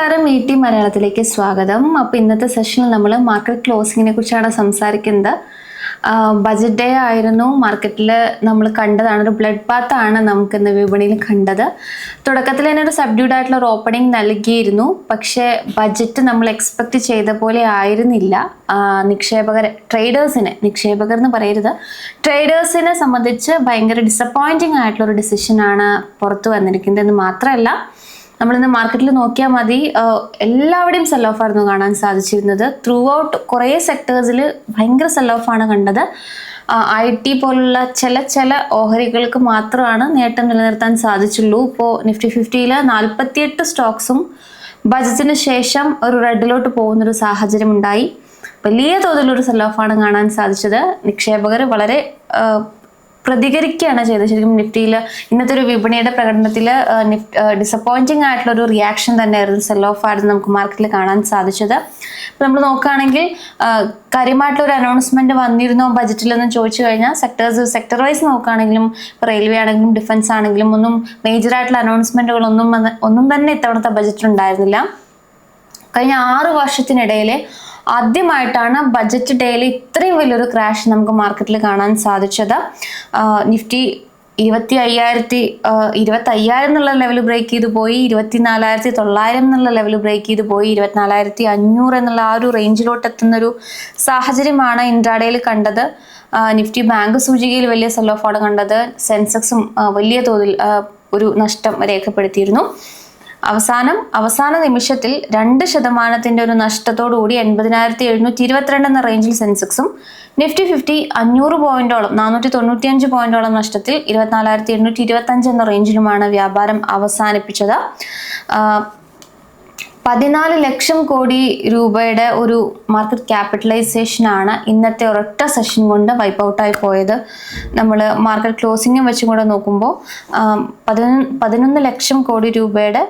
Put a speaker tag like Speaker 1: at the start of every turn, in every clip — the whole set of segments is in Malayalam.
Speaker 1: നമസ്കാരം. ഇ ടി മലയാളത്തിലേക്ക് സ്വാഗതം. അപ്പോൾ ഇന്നത്തെ സെഷനിൽ നമ്മൾ മാർക്കറ്റ് ക്ലോസിങ്ങിനെ കുറിച്ചാണ് സംസാരിക്കുന്നത്. ബജറ്റ് ഡേ ആയിരുന്നു. മാർക്കറ്റിൽ നമ്മൾ കണ്ടതാണ്. ഒരു ബ്ലഡ് ആണ് നമുക്ക് ഇന്ന് വിപണിയിൽ കണ്ടത്. തുടക്കത്തിൽ തന്നെ ഒരു സബ്ഡ്യൂഡ് ആയിട്ടുള്ള ഒരു ഓപ്പണിംഗ് നൽകിയിരുന്നു. പക്ഷേ ബജറ്റ് നമ്മൾ എക്സ്പെക്ട് ചെയ്ത പോലെ ആയിരുന്നില്ല. നിക്ഷേപകർ ട്രേഡേഴ്സിന് നിക്ഷേപകർ എന്ന് പറയരുത്. ട്രേഡേഴ്സിനെ സംബന്ധിച്ച് ഭയങ്കര ഡിസപ്പോയിന്റിംഗ് ആയിട്ടുള്ള ഒരു ഡിസിഷനാണ് പുറത്തു വന്നിരിക്കുന്നത് എന്ന് മാത്രമല്ല നമ്മളിന്ന് മാർക്കറ്റിൽ നോക്കിയാൽ മതി. എല്ലാവിടെയും സെൽ ഓഫ് ആയിരുന്നു കാണാൻ സാധിച്ചിരുന്നത്. ത്രൂ ഔട്ട് കുറേ സെക്ടേഴ്സിൽ ഭയങ്കര സെൽ ഓഫ് ആണ് കണ്ടത്. ഐ ടി പോലുള്ള ചില ചില ഓഹരികൾക്ക് മാത്രമാണ് നേട്ടം നിലനിർത്താൻ സാധിച്ചുള്ളൂ. ഇപ്പോൾ നിഫ്റ്റി ഫിഫ്റ്റിയിൽ നാൽപ്പത്തിയെട്ട് സ്റ്റോക്സും ബജറ്റിന് ശേഷം ഒരു റെഡിലോട്ട് പോകുന്നൊരു സാഹചര്യം ഉണ്ടായി വലിയ തോതിലൊരു സെൽ ഓഫാണ് കാണാൻ സാധിച്ചത്. നിക്ഷേപകർ വളരെ പ്രതികരിക്കുകയാണ് ചെയ്തത്. ശരിക്കും നിഫ്റ്റിയിൽ ഇന്നത്തെ ഒരു വിപണിയുടെ പ്രകടനത്തിൽ ഡിസപ്പോയിന്റിംഗ് ആയിട്ടുള്ള ഒരു റിയാക്ഷൻ തന്നെയായിരുന്നു സെൽ ഓഫ് ആയിരുന്നു നമുക്ക് മാർക്കറ്റിൽ കാണാൻ സാധിച്ചത്. അപ്പോൾ നമ്മൾ നോക്കുകയാണെങ്കിൽ കാര്യമായിട്ടുള്ള ഒരു അനൗൺസ്മെന്റ് വന്നിരുന്നോ ബജറ്റിൽ എന്ന് ചോദിച്ചു കഴിഞ്ഞാൽ സെക്ടേഴ്സ് സെക്ടർ വൈസ് നോക്കുകയാണെങ്കിലും ഇപ്പോൾ റെയിൽവേ ആണെങ്കിലും ഡിഫൻസ് ആണെങ്കിലും ഒന്നും അനൗൺസ്മെന്റുകളൊന്നും വന്ന് ഒന്നും തന്നെ ഇത്തവണത്തെ ബജറ്റിൽ ഉണ്ടായിരുന്നില്ല. കഴിഞ്ഞ ആറ് വർഷത്തിനിടയിൽ ആദ്യമായിട്ടാണ് ബജറ്റ് ഡേയിൽ ഇത്രയും വലിയൊരു ക്രാഷ് നമുക്ക് മാർക്കറ്റിൽ കാണാൻ സാധിച്ചത്. നിഫ്റ്റി ഇരുപത്തി അയ്യായിരത്തി ഇരുപത്തി അയ്യായിരം എന്നുള്ള ലെവൽ ബ്രേക്ക് ചെയ്ത് പോയി ഇരുപത്തി നാലായിരത്തി തൊള്ളായിരം എന്നുള്ള ലെവൽ ബ്രേക്ക് ചെയ്ത് പോയി ഇരുപത്തിനാലായിരത്തി അഞ്ഞൂറ് എന്നുള്ള ആ ഒരു റേഞ്ചിലോട്ട് എത്തുന്നൊരു സാഹചര്യമാണ് ഇൻട്രാഡേയിൽ കണ്ടത്. നിഫ്റ്റി ബാങ്ക് സൂചികയിൽ വലിയ സെൽ കണ്ടത്. സെൻസെക്സും വലിയ തോതിൽ ഒരു നഷ്ടം രേഖപ്പെടുത്തിയിരുന്നു. അവസാനം അവസാന നിമിഷത്തിൽ രണ്ട് ശതമാനത്തിന്റെ ഒരു നഷ്ടത്തോടുകൂടി എൺപതിനായിരത്തി എഴുന്നൂറ്റി ഇരുപത്തിരണ്ട് എന്ന റേഞ്ചിൽ സെൻസെക്സും നിഫ്റ്റി ഫിഫ്റ്റി അഞ്ഞൂറ് പോയിന്റോളം നാനൂറ്റി തൊണ്ണൂറ്റിയഞ്ച് പോയിന്റോളം നഷ്ടത്തിൽ ഇരുപത്തിനാലായിരത്തി എണ്ണൂറ്റി ഇരുപത്തഞ്ച് എന്ന റേഞ്ചിലുമാണ് വ്യാപാരം അവസാനിപ്പിച്ചത്. പതിനാല് ലക്ഷം കോടി രൂപയുടെ ഒരു മാർക്കറ്റ് ക്യാപിറ്റലൈസേഷൻ ആണ് ഇന്നത്തെ ഒരൊറ്റ സെഷൻ കൊണ്ട് വൈപ്പ് ഔട്ടായി പോയത്. നമ്മൾ മാർക്കറ്റ് ക്ലോസിങ്ങും വെച്ചും കൂടെ നോക്കുമ്പോൾ പതിനൊന്ന് പതിനൊന്ന് ലക്ഷം കോടി രൂപയുടെ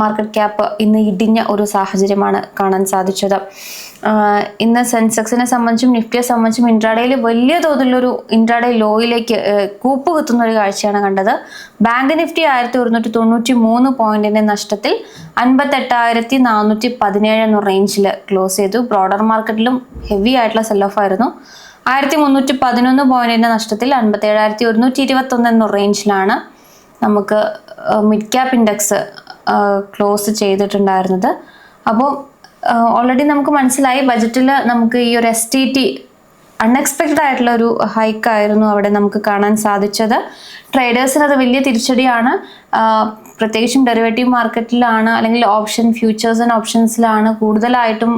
Speaker 1: മാർക്കറ്റ് ക്യാപ്പ് ഇന്ന് ഇടിഞ്ഞ ഒരു സാഹചര്യമാണ് കാണാൻ സാധിച്ചത്. ഇന്ന് സെൻസെക്സിനെ സംബന്ധിച്ചും നിഫ്റ്റിയെ സംബന്ധിച്ചും ഇൻട്രാഡേയിൽ വലിയ തോതിലൊരു ഇൻട്രാഡേ ലോയിലേക്ക് കൂപ്പ് കുത്തുന്ന ഒരു കാഴ്ചയാണ് കണ്ടത്. ബാങ്ക് നിഫ്റ്റി ആയിരത്തി ഒരുന്നൂറ്റി തൊണ്ണൂറ്റി മൂന്ന് പോയിന്റിന്റെ നഷ്ടത്തിൽ അൻപത്തെട്ടായിരത്തി നാനൂറ്റി പതിനേഴ് എന്ന റേഞ്ചിൽ ക്ലോസ് ചെയ്തു. ബ്രോഡർ മാർക്കറ്റിലും ഹെവി ആയിട്ടുള്ള സെൽ ഓഫ് ആയിരുന്നു. ആയിരത്തി മുന്നൂറ്റി പതിനൊന്ന് പോയിന്റിന്റെ നഷ്ടത്തിൽ അൻപത്തി ഏഴായിരത്തി ഒരുന്നൂറ്റി ഇരുപത്തി ഒന്ന് എന്ന റേഞ്ചിലാണ് നമുക്ക് മിഡ് ക്യാപ് ഇൻഡെക്സ് ക്ലോസ് ചെയ്തിട്ടുണ്ടായിരുന്നത്. അപ്പോൾ ഓൾറെഡി നമുക്ക് മനസ്സിലായി ബജറ്റിൽ നമുക്ക് ഈ ഒരു എസ് ടി ടി അൺഎക്സ്പെക്റ്റഡ് ആയിട്ടുള്ള ഒരു ഹൈക്ക് ആയിരുന്നു അവിടെ നമുക്ക് കാണാൻ സാധിച്ചത്. ട്രേഡേഴ്സിന് അത് വലിയ തിരിച്ചടിയാണ്. പ്രത്യേകിച്ചും ഡെറിവേറ്റീവ് മാർക്കറ്റിലാണ് അല്ലെങ്കിൽ ഓപ്ഷൻ ഫ്യൂച്ചേഴ്സ് ആൻഡ് ഓപ്ഷൻസിലാണ് കൂടുതലായിട്ടും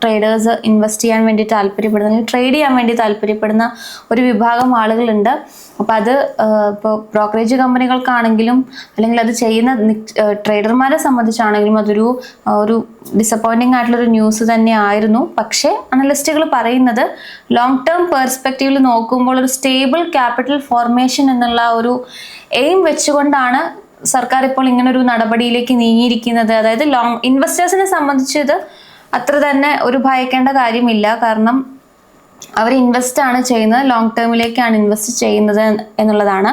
Speaker 1: ട്രേഡേഴ്സ് ഇൻവെസ്റ്റ് ചെയ്യാൻ വേണ്ടി താല്പര്യപ്പെടുന്ന അല്ലെങ്കിൽ ട്രേഡ് ചെയ്യാൻ വേണ്ടി താല്പര്യപ്പെടുന്ന ഒരു വിഭാഗം ആളുകളുണ്ട്. അപ്പം അത് ഇപ്പോൾ ബ്രോക്കറേജ് കമ്പനികൾക്കാണെങ്കിലും അല്ലെങ്കിൽ അത് ചെയ്യുന്ന ട്രേഡർമാരെ സംബന്ധിച്ചാണെങ്കിലും അതൊരു ഒരു ഡിസപ്പോയിന്റിംഗ് ആയിട്ടുള്ളൊരു ന്യൂസ് തന്നെ ആയിരുന്നു പക്ഷേ അനലിസ്റ്റുകൾ പറയുന്നത് ലോങ് ടേം പെർസ്പെക്റ്റീവിൽ നോക്കുമ്പോൾ ഒരു സ്റ്റേബിൾ ക്യാപിറ്റൽ ഫോർമേഷൻ എന്നുള്ള ഒരു എയിം വെച്ചുകൊണ്ടാണ് സർക്കാർ ഇപ്പോൾ ഇങ്ങനെ ഒരു നടപടിയിലേക്ക് നീങ്ങിയിരിക്കുന്നത്. അതായത് ലോങ് ഇൻവെസ്റ്റേഴ്സിനെ സംബന്ധിച്ച് ഇത് അത്ര തന്നെ ഒരു ഭയക്കേണ്ട കാര്യമില്ല. കാരണം അവർ ഇൻവെസ്റ്റ് ആണ് ചെയ്യുന്നത്. ലോങ് ടേമിലേക്കാണ് ഇൻവെസ്റ്റ് ചെയ്യുന്നത് എന്നുള്ളതാണ്.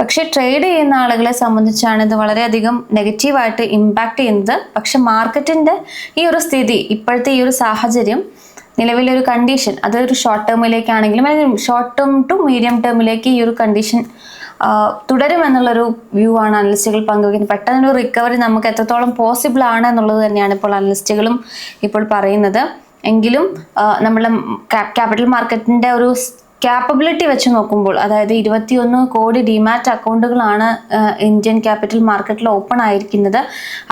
Speaker 1: പക്ഷേ ട്രേഡ് ചെയ്യുന്ന ആളുകളെ സംബന്ധിച്ചാണ് ഇത് വളരെയധികം നെഗറ്റീവായിട്ട് ഇമ്പാക്റ്റ് ചെയ്യുന്നത്. പക്ഷെ മാർക്കറ്റിന്റെ ഈ ഒരു സ്ഥിതി ഇപ്പോഴത്തെ ഈ ഒരു സാഹചര്യം നിലവിലൊരു കണ്ടീഷൻ അതൊരു ഷോർട്ട് ടേമിലേക്കാണെങ്കിലും അല്ലെങ്കിൽ ഷോർട്ട് ടേം ടു മീഡിയം ടേമിലേക്ക് ഈ ഒരു കണ്ടീഷൻ തുടരുമെന്നുള്ളൊരു വ്യൂ ആണ് അനലിസ്റ്റുകൾ പങ്കുവയ്ക്കുന്നത്. പെട്ടെന്നൊരു റിക്കവറി നമുക്ക് എത്രത്തോളം പോസിബിൾ ആണ് എന്നുള്ളത് തന്നെയാണ് ഇപ്പോൾ അനലിസ്റ്റുകളും ഇപ്പോൾ പറയുന്നത്. എങ്കിലും നമ്മുടെ ക്യാപിറ്റൽ മാർക്കറ്റിന്റെ ഒരു ക്യാപ്പബിലിറ്റി വെച്ച് നോക്കുമ്പോൾ അതായത് ഇരുപത്തിയൊന്ന് കോടി ഡിമാറ്റ് അക്കൗണ്ടുകളാണ് ഇന്ത്യൻ ക്യാപിറ്റൽ മാർക്കറ്റിൽ ഓപ്പൺ ആയിരിക്കുന്നത്.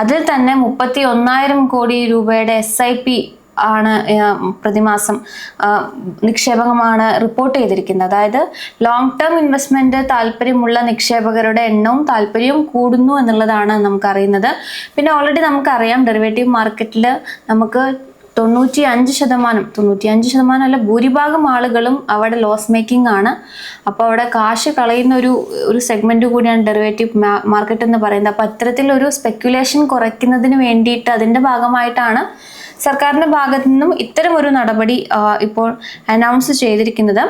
Speaker 1: അതിൽ തന്നെ മുപ്പത്തി ഒന്നായിരം കോടി രൂപയുടെ എസ് ഐ പി ആണ് പ്രതിമാസം നിക്ഷേപകമാണ് റിപ്പോർട്ട് ചെയ്തിരിക്കുന്നത്. അതായത് ലോങ് ടേം ഇൻവെസ്റ്റ്മെന്റ് താല്പര്യമുള്ള നിക്ഷേപകരുടെ എണ്ണവും താല്പര്യവും കൂടുന്നു എന്നുള്ളതാണ് നമുക്കറിയുന്നത്. പിന്നെ ഓൾറെഡി നമുക്കറിയാം ഡെറിവേറ്റീവ് മാർക്കറ്റിൽ നമുക്ക് തൊണ്ണൂറ്റി അഞ്ച് ശതമാനം തൊണ്ണൂറ്റി അഞ്ച് ശതമാനം അല്ല ഭൂരിഭാഗം ആളുകളും അവിടെ ലോസ് മേക്കിംഗ് ആണ്. അപ്പോൾ അവിടെ കാശ് കളയുന്ന ഒരു ഒരു സെഗ്മെന്റ് കൂടിയാണ് ഡെറിവേറ്റീവ് മാർക്കറ്റ് എന്ന് പറയുന്നത്. അപ്പോൾ അത്തരത്തിലൊരു സ്പെക്കുലേഷൻ കുറയ്ക്കുന്നതിന് വേണ്ടിയിട്ട് അതിന്റെ ഭാഗമായിട്ടാണ് സർക്കാരിന്റെ ഭാഗത്തു നിന്നും ഇത്തരം ഒരു നടപടി ഇപ്പോൾ അനൗൺസ് ചെയ്തിരിക്കുന്നത്.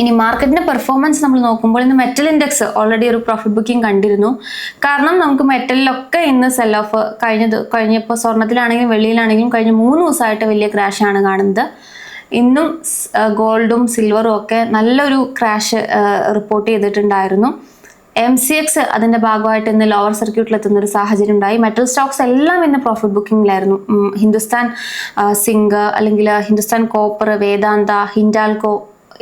Speaker 1: ഇനി മാർക്കറ്റിന്റെ പെർഫോമൻസ് നമ്മൾ നോക്കുമ്പോൾ ഇന്ന് മെറ്റൽ ഇൻഡെക്സ് ഓൾറെഡി ഒരു പ്രോഫിറ്റ് ബുക്കിംഗ് കണ്ടിരുന്നു. കാരണം നമുക്ക് മെറ്റലിലൊക്കെ ഇന്ന് സെൽ ഓഫ് കഴിഞ്ഞത് കഴിഞ്ഞപ്പോൾ സ്വർണത്തിലാണെങ്കിലും വെള്ളിയിലാണെങ്കിലും കഴിഞ്ഞ മൂന്ന് ദിവസമായിട്ട് വലിയ ആണ് കാണുന്നത്. ഇന്നും ഗോൾഡും സിൽവറും ഒക്കെ നല്ലൊരു ക്രാഷ് റിപ്പോർട്ട് ചെയ്തിട്ടുണ്ടായിരുന്നു. എം സി എക്സ് അതിന്റെ ഭാഗമായിട്ട് ഇന്ന് ലോവർ സർക്യൂട്ടിൽ എത്തുന്ന ഒരു സാഹചര്യം ഉണ്ടായി. മെറ്റൽ സ്റ്റോക്സ് എല്ലാം ഇന്ന് പ്രോഫിറ്റ് ബുക്കിംഗിലായിരുന്നു ഹിന്ദുസ്ഥാൻ സിംഗ് അല്ലെങ്കിൽ ഹിന്ദുസ്ഥാൻ കോപ്പർ വേദാന്ത ഹിൻഡാൽകോ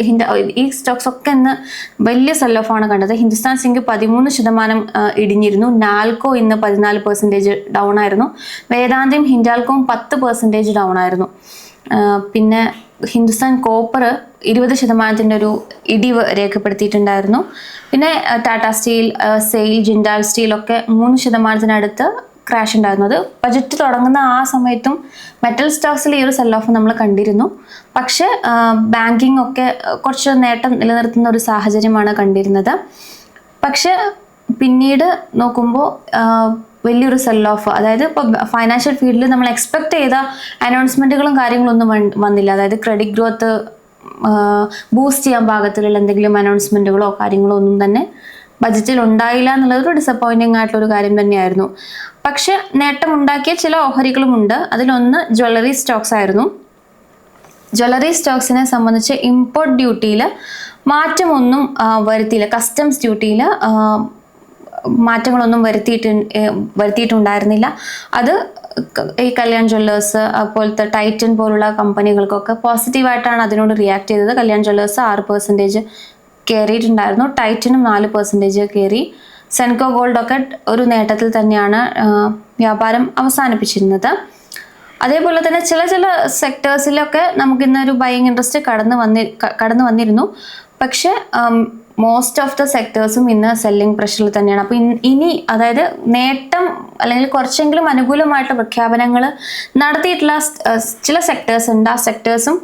Speaker 1: ഹിൻഡ ഈ സ്റ്റോക്സ് ഒക്കെ ഇന്ന് വലിയ സെൽ കണ്ടത്. ഹിന്ദുസ്ഥാൻ സിംഗ് പതിമൂന്ന് ശതമാനം ഇടിഞ്ഞിരുന്നു. നാൽക്കോ ഇന്ന് പതിനാല് പെർസെന്റേജ് ഡൗൺ ആയിരുന്നു. വേദാന്തയും ഹിൻഡാൽക്കോയും പത്ത് പെർസെന്റേജ് ഡൗൺ ആയിരുന്നു. പിന്നെ ഹിന്ദുസ്ഥാൻ കോപ്പർ ഇരുപത് ശതമാനത്തിന്റെ ഒരു ഇടിവ് രേഖപ്പെടുത്തിയിട്ടുണ്ടായിരുന്നു. പിന്നെ Tata steel sale Jindal steel ഒക്കെ മൂന്ന് ശതമാനത്തിനടുത്ത് ക്രാഷ് ഉണ്ടായിരുന്നത് ബജറ്റ് തുടങ്ങുന്ന ആ സമയത്തും മെറ്റൽ സ്റ്റോക്സിൽ ഈ ഒരു സെൽ ഓഫ് നമ്മൾ കണ്ടിരുന്നു. പക്ഷേ ബാങ്കിങ് ഒക്കെ കുറച്ച് നേട്ടം നിലനിർത്തുന്ന ഒരു സാഹചര്യമാണ് കണ്ടിരുന്നത്. പക്ഷെ പിന്നീട് നോക്കുമ്പോൾ വലിയൊരു സെൽ ഓഫ് അതായത് ഇപ്പോൾ ഫൈനാൻഷ്യൽ ഫീൽഡിൽ നമ്മൾ എക്സ്പെക്ട് ചെയ്ത അനൗൺസ്മെന്റുകളും കാര്യങ്ങളൊന്നും വന്നില്ല. അതായത് ക്രെഡിറ്റ് ഗ്രോത്ത് ബൂസ്റ്റ് ചെയ്യാൻ പാകത്തിലുള്ള എന്തെങ്കിലും അനൗൺസ്മെന്റുകളോ കാര്യങ്ങളോ ഒന്നും തന്നെ ബജറ്റിൽ ഉണ്ടായില്ല എന്നുള്ളത് ഒരു ഡിസപ്പോയിന്റിംഗ് ആയിട്ടുള്ള ഒരു കാര്യം തന്നെയായിരുന്നു. പക്ഷെ നേട്ടമുണ്ടാക്കിയ ചില ഓഹരികളുമുണ്ട് അതിലൊന്ന് ജ്വല്ലറി സ്റ്റോക്സ് ആയിരുന്നു. ജ്വല്ലറി സ്റ്റോക്സിനെ സംബന്ധിച്ച് ഇമ്പോർട്ട് ഡ്യൂട്ടിയിൽ മാറ്റമൊന്നും വരുത്തിയില്ല. കസ്റ്റംസ് ഡ്യൂട്ടിയിൽ മാറ്റങ്ങളൊന്നും വരുത്തിയിട്ട് വരുത്തിയിട്ടുണ്ടായിരുന്നില്ല. അത് ഈ കല്യാൺ ജ്വല്ലേഴ്സ് അതുപോലത്തെ ടൈറ്റൻ പോലുള്ള കമ്പനികൾക്കൊക്കെ പോസിറ്റീവായിട്ടാണ് അതിനോട് റിയാക്ട് ചെയ്തത്. കല്യാൺ ജ്വല്ലേഴ്സ് ആറ് പെർസെന്റേജ് കയറിയിട്ടുണ്ടായിരുന്നു ടൈറ്റനും നാല് പെർസെന്റേജ് കയറി സെൻകോ ഗോൾഡൊക്കെ ഒരു നേട്ടത്തിൽ തന്നെയാണ് വ്യാപാരം അവസാനിപ്പിച്ചിരുന്നത്. അതേപോലെ തന്നെ ചില ചില സെക്ടേഴ്സിലൊക്കെ നമുക്ക് ഇന്നൊരു ബൈങ് ഇൻട്രസ്റ്റ് കടന്നു വന്നി കടന്നു വന്നിരുന്നു. പക്ഷെ മോസ്റ്റ് ഓഫ് ദ സെക്ടേഴ്സും ഇന്ന് സെല്ലിംഗ് പ്രഷറിൽ തന്നെയാണ്. അപ്പോൾ ഇനി അതായത് നേട്ടം അല്ലെങ്കിൽ കുറച്ചെങ്കിലും അനുകൂലമായിട്ടുള്ള പ്രഖ്യാപനങ്ങൾ നടത്തിയിട്ടുള്ള ചില സെക്ടേഴ്സ് ഉണ്ട്. ആ സെക്ടേഴ്സും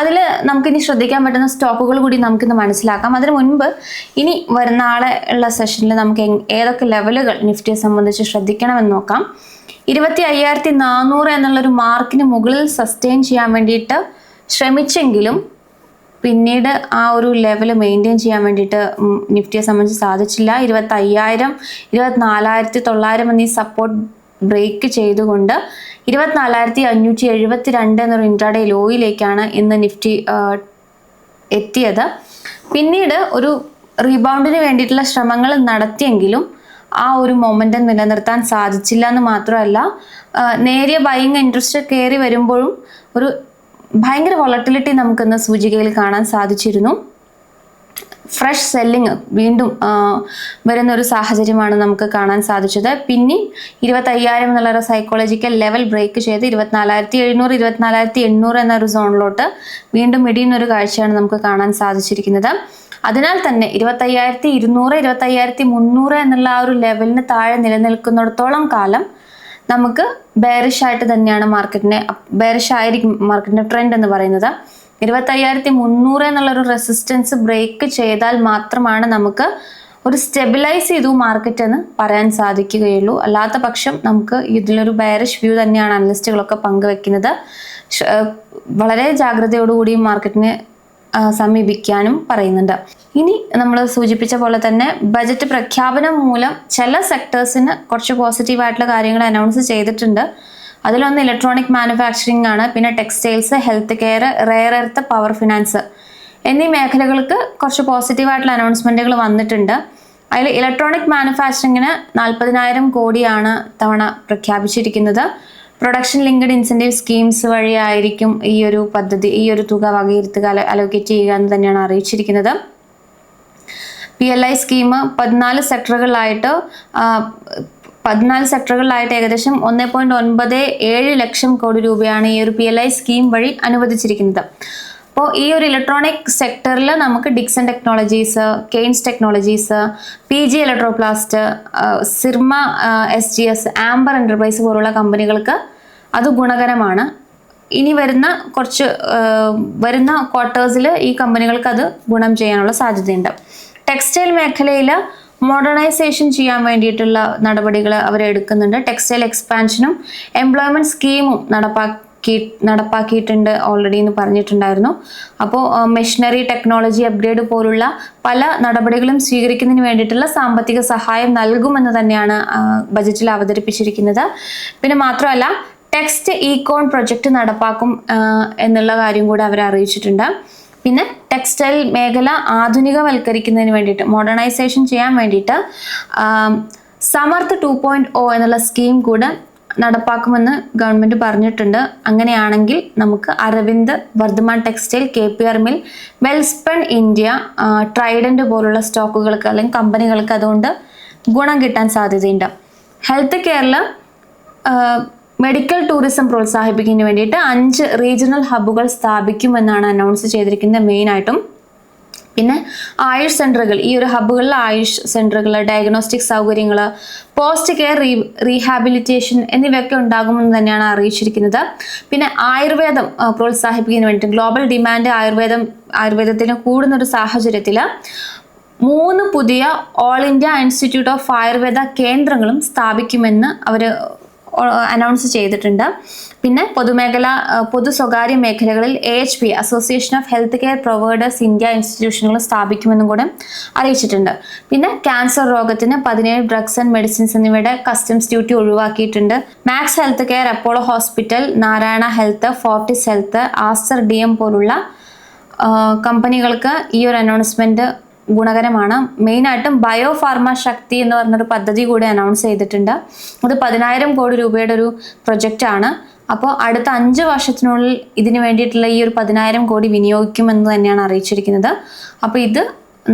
Speaker 1: അതിൽ നമുക്കിനി ശ്രദ്ധിക്കാൻ പറ്റുന്ന സ്റ്റോക്കുകൾ കൂടി നമുക്കിന്ന് മനസ്സിലാക്കാം. അതിന് മുൻപ് ഇനി വരുന്ന നാളെ ഉള്ള സെഷനിൽ നമുക്ക് ഏതൊക്കെ ലെവലുകൾ നിഫ്റ്റിയെ സംബന്ധിച്ച് ശ്രദ്ധിക്കണമെന്ന് നോക്കാം. ഇരുപത്തി അയ്യായിരത്തി നാനൂറ് എന്നുള്ളൊരു മാർക്കിന് മുകളിൽ സസ്റ്റെയിൻ ചെയ്യാൻ വേണ്ടിയിട്ട് ശ്രമിച്ചെങ്കിലും പിന്നീട് ആ ഒരു ലെവൽ മെയിന്റെയിൻ ചെയ്യാൻ വേണ്ടിയിട്ട് നിഫ്റ്റിയെ സംബന്ധിച്ച് സാധിച്ചില്ല. ഇരുപത്തി അയ്യായിരം ഇരുപത്തിനാലായിരത്തി തൊള്ളായിരം എന്നീ സപ്പോർട്ട് ബ്രേക്ക് ചെയ്തുകൊണ്ട് ഇരുപത്തിനാലായിരത്തി അഞ്ഞൂറ്റി എഴുപത്തി രണ്ട് എന്നൊരു ഇൻട്രാഡേ ലോയിലേക്കാണ് ഇന്ന് നിഫ്റ്റി എത്തിയത്. പിന്നീട് ഒരു റീബൗണ്ടിന് വേണ്ടിയിട്ടുള്ള ശ്രമങ്ങൾ നടത്തിയെങ്കിലും ആ ഒരു മൊമെന്റം നിലനിർത്താൻ സാധിച്ചില്ല എന്ന് മാത്രമല്ല നേരിയ ബൈങ് ഇൻട്രസ്റ്റ് കയറി വരുമ്പോഴും ഒരു ഭയങ്കര വോളട്ടിലിറ്റി നമുക്കിന്ന് സൂചികയിൽ കാണാൻ സാധിച്ചിരുന്നു. ഫ്രഷ് സെല്ലിങ് വീണ്ടും വരുന്ന ഒരു സാഹചര്യമാണ് നമുക്ക് കാണാൻ സാധിച്ചത്. പിന്നെ ഇരുപത്തയ്യായിരം എന്നുള്ള സൈക്കോളജിക്കൽ ലെവൽ ബ്രേക്ക് ചെയ്ത് ഇരുപത്തിനാലായിരത്തി എഴുന്നൂറ് ഇരുപത്തിനാലായിരത്തി എണ്ണൂറ് എന്നൊരു സോണിലോട്ട് വീണ്ടും ഇടിയുന്ന ഒരു കാഴ്ചയാണ് നമുക്ക് കാണാൻ സാധിച്ചിരിക്കുന്നത്. അതിനാൽ തന്നെ ഇരുപത്തയ്യായിരത്തി ഇരുന്നൂറ് ഇരുപത്തയ്യായിരത്തി മുന്നൂറ് എന്നുള്ള ആ ഒരു ലെവലിന് താഴെ നിലനിൽക്കുന്നിടത്തോളം കാലം നമുക്ക് ബെയറിഷ് ആയിട്ട് തന്നെയാണ് മാർക്കറ്റിനെ ബെയറിഷ് ആയിരിക്കും മാർക്കറ്റിന്റെ ട്രെൻഡ് എന്ന് പറയുന്നത്. ഇരുപത്തയ്യായിരത്തി മുന്നൂറ് എന്നുള്ളൊരു റെസിസ്റ്റൻസ് ബ്രേക്ക് ചെയ്താൽ മാത്രമാണ് നമുക്ക് ഒരു സ്റ്റെബിലൈസ് ചെയ്തു മാർക്കറ്റ് എന്ന് പറയാൻ സാധിക്കുകയുള്ളൂ. അല്ലാത്ത പക്ഷം നമുക്ക് ഇതിലൊരു ബെയറിഷ് വ്യൂ തന്നെയാണ് അനലിസ്റ്റുകളൊക്കെ പങ്കുവെക്കുന്നത്. വളരെ ജാഗ്രതയോടുകൂടി മാർക്കറ്റിനെ സമീപിക്കാനും പറയുന്നുണ്ട്. ഇനി നമ്മൾ സൂചിപ്പിച്ച പോലെ തന്നെ ബജറ്റ് പ്രഖ്യാപനം മൂലം ചില സെക്ടേഴ്സിന് കുറച്ച് പോസിറ്റീവായിട്ടുള്ള കാര്യങ്ങൾ അനൗൺസ് ചെയ്തിട്ടുണ്ട്. അതിലൊന്ന് ഇലക്ട്രോണിക് മാനുഫാക്ചറിംഗ് ആണ് പിന്നെ textiles health care rare earth power finance എന്നീ മേഖലകൾക്ക് കുറച്ച് പോസിറ്റീവായിട്ടുള്ള അനൗൺസ്മെന്റുകൾ വന്നിട്ടുണ്ട്. അതിൽ ഇലക്ട്രോണിക് മാനുഫാക്ചറിങ്ങിന് നാൽപ്പതിനായിരം കോടിയാണ് തവണ പ്രഖ്യാപിച്ചിരിക്കുന്നത്. പ്രൊഡക്ഷൻ ലിങ്ക്ഡ് ഇൻസെന്റീവ് സ്കീംസ് വഴിയായിരിക്കും ഈ ഒരു പദ്ധതി ഈ ഒരു തുക വകയിരുത്തുക അലോക്കേറ്റ് ചെയ്യുക എന്ന് തന്നെയാണ് അറിയിച്ചിരിക്കുന്നത്. പി എൽ ഐ സ്കീം പതിനാല് സെക്ടറുകളിലായിട്ട് പതിനാല് സെക്ടറുകളിലായിട്ട് ഏകദേശം ഒന്ന് പോയിന്റ് ഒൻപത് ഏഴ് ലക്ഷം കോടി രൂപയാണ് ഈ ഒരു പി എൽ ഐ സ്കീം വഴി അനുവദിച്ചിരിക്കുന്നത്. അപ്പോൾ ഈ ഒരു ഇലക്ട്രോണിക് സെക്ടറിൽ നമുക്ക് Dixon technologies Kaynes technologies P G electroplast Syrma S G S amber enterprise പോലുള്ള കമ്പനികൾക്ക് അത് ഗുണകരമാണ്. ഇനി വരുന്ന കുറച്ച് വരുന്ന ക്വാർട്ടേഴ്സിൽ ഈ കമ്പനികൾക്ക് അത് ഗുണം ചെയ്യാനുള്ള സാധ്യതയുണ്ട്. ടെക്സ്റ്റൈൽ മേഖലയിൽ മോഡേണൈസേഷൻ ചെയ്യാൻ വേണ്ടിയിട്ടുള്ള നടപടികൾ അവർ എടുക്കുന്നുണ്ട്. ടെക്സ്റ്റൈൽ എക്സ്പാൻഷനും എംപ്ലോയ്മെന്റ് സ്കീമും നടപ്പാക്കി നടപ്പാക്കിയിട്ടുണ്ട് ഓൾറെഡി എന്ന് പറഞ്ഞിട്ടുണ്ടായിരുന്നു. അപ്പോൾ മെഷീനറി ടെക്നോളജി അപ്ഗ്രേഡ് പോലുള്ള പല നടപടികളും സ്വീകരിക്കുന്നതിന് വേണ്ടിയിട്ടുള്ള സാമ്പത്തിക സഹായം നൽകുമെന്ന് തന്നെയാണ് ബജറ്റിൽ അവതരിപ്പിച്ചിരിക്കുന്നത്. പിന്നെ മാത്രമല്ല ടെക്സ്റ്റ് ഇക്കോൺ പ്രൊജക്ട് നടപ്പാക്കും എന്നുള്ള കാര്യം കൂടി അവർ അറിയിച്ചിട്ടുണ്ട്. പിന്നെ ടെക്സ്റ്റൈൽ മേഖല ആധുനികവൽക്കരിക്കുന്നതിന് വേണ്ടിയിട്ട് മോഡേണൈസേഷൻ ചെയ്യാൻ വേണ്ടിയിട്ട് സമർത്ത് ടു പോയിന്റ് ഒ എന്നുള്ള സ്കീം കൂടെ നടപ്പാക്കുമെന്ന് ഗവൺമെന്റ് പറഞ്ഞിട്ടുണ്ട്. അങ്ങനെയാണെങ്കിൽ നമുക്ക് Arvind Vardhman textile K P R mill Welspun India Trident പോലുള്ള സ്റ്റോക്കുകൾക്ക് അല്ലെങ്കിൽ കമ്പനികൾക്ക് അതുകൊണ്ട് ഗുണം കിട്ടാൻ സാധ്യതയുണ്ട്. ഹെൽത്ത് കെയറിൽ മെഡിക്കൽ ടൂറിസം പ്രോത്സാഹിപ്പിക്കുന്നതിന് വേണ്ടിയിട്ട് അഞ്ച് റീജിയണൽ ഹബ്ബുകൾ സ്ഥാപിക്കുമെന്നാണ് അനൗൺസ് ചെയ്തിരിക്കുന്നത് മെയിനായിട്ടും പിന്നെ ആയുഷ് സെന്ററുകൾ ഈ ഒരു ഹബ്ബുകളിൽ ആയുഷ് സെന്ററുകൾ ഡയഗ്നോസ്റ്റിക് സൗകര്യങ്ങൾ പോസ്റ്റ് കെയർ റീ റീഹാബിലിറ്റേഷൻ എന്നിവയൊക്കെ ഉണ്ടാകുമെന്ന് തന്നെയാണ് അറിയിച്ചിരിക്കുന്നത്. പിന്നെ ആയുർവേദം പ്രോത്സാഹിപ്പിക്കുന്നതിന് വേണ്ടി ഗ്ലോബൽ ഡിമാൻഡ് ആയുർവേദം ആയുർവേദത്തിന് കൂടുന്ന ഒരു സാഹചര്യത്തിൽ മൂന്ന് പുതിയ all India institute of Ayurveda കേന്ദ്രങ്ങളും സ്ഥാപിക്കുമെന്ന് അവർ അനൗൺസ് ചെയ്തിട്ടുണ്ട്. പിന്നെ പൊതുമേഖല പൊതു സ്വകാര്യ മേഖലകളിൽ A H P association of health care providers India ഇൻസ്റ്റിറ്റ്യൂഷനുകൾ സ്ഥാപിക്കുമെന്നും കൂടെ അറിയിച്ചിട്ടുണ്ട്. പിന്നെ ക്യാൻസർ രോഗത്തിന് പതിനേഴ് ഡ്രഗ്സ് ആൻഡ് മെഡിസിൻസ് എന്നിവയുടെ കസ്റ്റംസ് ഡ്യൂട്ടി ഒഴിവാക്കിയിട്ടുണ്ട്. Max health care Apollo hospital Narayana health Fortis health Aster D M പോലുള്ള കമ്പനികൾക്ക് ഈ ഒരു അനൗൺസ്മെന്റ് ഗുണകരമാണ്. മെയിനായിട്ടും ബയോ ഫാർമ ശക്തി എന്ന് പറഞ്ഞൊരു പദ്ധതി കൂടി അനൗൺസ് ചെയ്തിട്ടുണ്ട്. അത് പതിനായിരം കോടി രൂപയുടെ ഒരു പ്രൊജക്റ്റ് ആണ്. അപ്പോൾ അടുത്ത അഞ്ച് വർഷത്തിനുള്ളിൽ ഇതിന് വേണ്ടിയിട്ടുള്ള ഈ ഒരു പതിനായിരം കോടി വിനിയോഗിക്കുമെന്ന് തന്നെയാണ് അറിയിച്ചിരിക്കുന്നത്. അപ്പോൾ ഇത്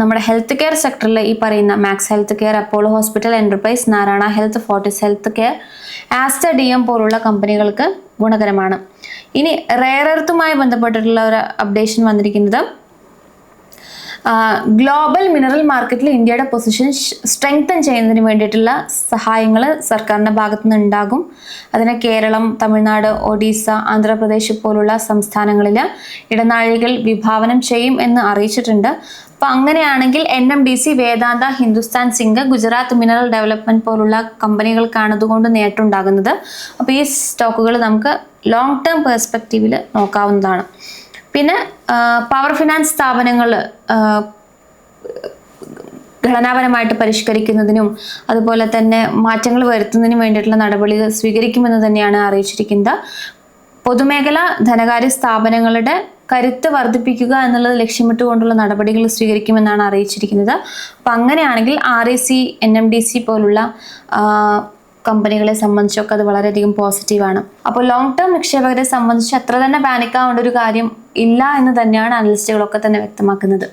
Speaker 1: നമ്മുടെ ഹെൽത്ത് കെയർ സെക്ടറിലെ ഈ പറയുന്ന Max health care Apollo hospital enterprise Narayana health Fortis health care Aster D M പോലുള്ള കമ്പനികൾക്ക് ഗുണകരമാണ്. ഇനി റെയർ എർത്തുമായി ബന്ധപ്പെട്ടിട്ടുള്ള ഒരു അപ്ഡേഷൻ വന്നിരിക്കുന്നത് ഗ്ലോബൽ മിനറൽ മാർക്കറ്റിൽ ഇന്ത്യയുടെ പൊസിഷൻ സ്ട്രെങ്തൻ ചെയ്യുന്നതിന് വേണ്ടിയിട്ടുള്ള സഹായങ്ങൾ സർക്കാരിന്റെ ഭാഗത്തു നിന്ന് ഉണ്ടാകും. അതിന് കേരളം തമിഴ്നാട് ഒഡീസ ആന്ധ്രാപ്രദേശ് പോലുള്ള സംസ്ഥാനങ്ങളിൽ ഇടനാഴികൾ വിഭാവനം ചെയ്യും എന്ന് അറിയിച്ചിട്ടുണ്ട്. അപ്പോൾ അങ്ങനെയാണെങ്കിൽ N M D C Vedanta Hindustan zinc Gujarat mineral development പോലുള്ള കമ്പനികൾക്കാണ് ഇതുകൊണ്ട് നേട്ടമുണ്ടാകുന്നത് അപ്പോൾ ഈ സ്റ്റോക്കുകൾ നമുക്ക് ലോങ് ടേം പെർസ്പെക്റ്റീവിൽ നോക്കാവുന്നതാണ്. പിന്നെ പവർ ഫിനാൻസ് സ്ഥാപനങ്ങൾ ഘടനാപരമായിട്ട് പരിഷ്കരിക്കുന്നതിനും അതുപോലെ തന്നെ മാറ്റങ്ങൾ വരുത്തുന്നതിനും വേണ്ടിയിട്ടുള്ള നടപടികൾ സ്വീകരിക്കുമെന്ന് തന്നെയാണ് അറിയിച്ചിരിക്കുന്നത്. പൊതുമേഖല ധനകാര്യ സ്ഥാപനങ്ങളുടെ കരുത്ത് വർദ്ധിപ്പിക്കുക എന്നുള്ളത് ലക്ഷ്യമിട്ടുകൊണ്ടുള്ള നടപടികൾ സ്വീകരിക്കുമെന്നാണ് അറിയിച്ചിരിക്കുന്നത്. അപ്പം അങ്ങനെയാണെങ്കിൽ R A C N M D C പോലുള്ള കമ്പനികളെ സംബന്ധിച്ചൊക്കെ അത് വളരെയധികം പോസിറ്റീവാണ് അപ്പോൾ ലോങ് ടേം നിക്ഷേപകരെ സംബന്ധിച്ച് അത്ര തന്നെ പാനിക്കാവേണ്ട ഒരു കാര്യം ഇല്ല എന്ന് തന്നെയാണ് അനലിസ്റ്റുകളൊക്കെ തന്നെ വ്യക്തമാക്കുന്നത്.